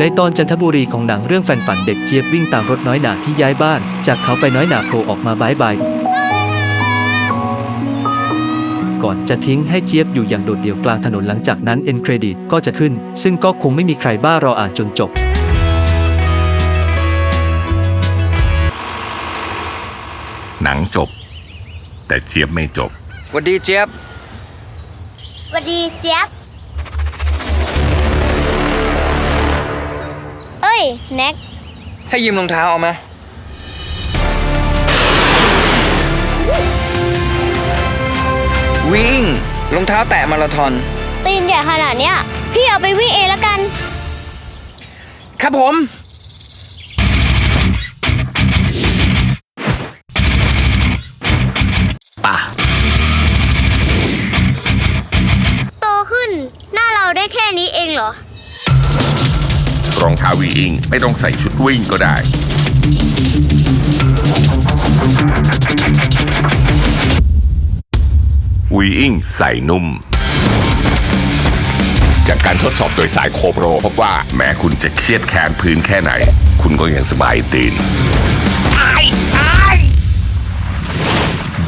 ในตอนจันทบุรีของหนังเรื่องแฟนฝันเด็กเจี๊ยบวิ่งตามรถน้อยหนาที่ย้ายบ้าน จากเขาไปน้อยหนาโผล่ออกมาบายบาย ก่อนจะทิ้งให้เจี๊ยบอยู่อย่างโดดเดี่ยวกลางถนนหลังจากนั้นเอ็นเครดิตก็จะขึ้น ซึ่งก็คงไม่มีใครบ้ารออ่านจนจบ หนังจบ แต่เจี๊ยบไม่จบ หวัดดีเจี๊ยบ สวัสดีเจี๊ยบ แน็ก ให้ยืมรองเท้าเอามา วิ่งรองเท้าแตะมาราธอน ตีนใหญ่ขนาดเนี้ย พี่เอาไปวิ่งเองแล้วกัน ครับผม ป่ะ โตขึ้น หน้าเราได้แค่นี้เองเหรอ รองเท้าวีอิงไม่ต้องใส่ชุดวิ่งก็ได้วีอิงใส่นุ่ม จากการทดสอบโดยสายโคโปรพบว่าแม้คุณจะเครียดแค้นพื้นแค่ไหน คุณก็ยังสบายตีน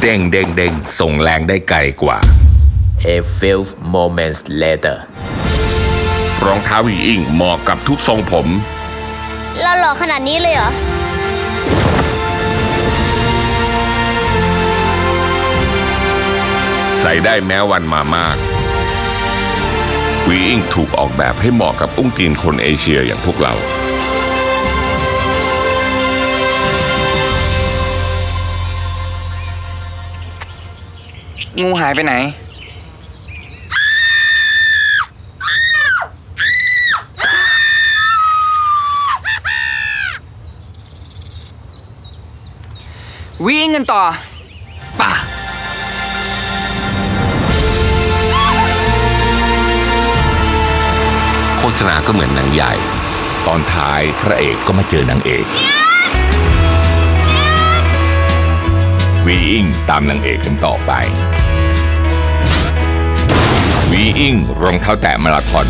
เด้งเด้งเด้งส่งแรงได้ไกลกว่า A few moments later รองเท้าวีอิงเหมาะกับทุกทรงผม เราหล่อขนาดนี้เลยเหรอ ใส่ได้แม้วันมามากวีอิงถูกออกแบบให้เหมาะกับอุ้งตีนคนเอเชียอย่างพวกเรา งูหายไปไหน วิ่งกันต่อป่ะโฆษณาก็เหมือนหนังใหญ่ ตอนท้ายพระเอกก็มาเจอนางเอกวีอิงตามนางเอกกันต่อไปวีอิงรองเท้าแตะมาราธอน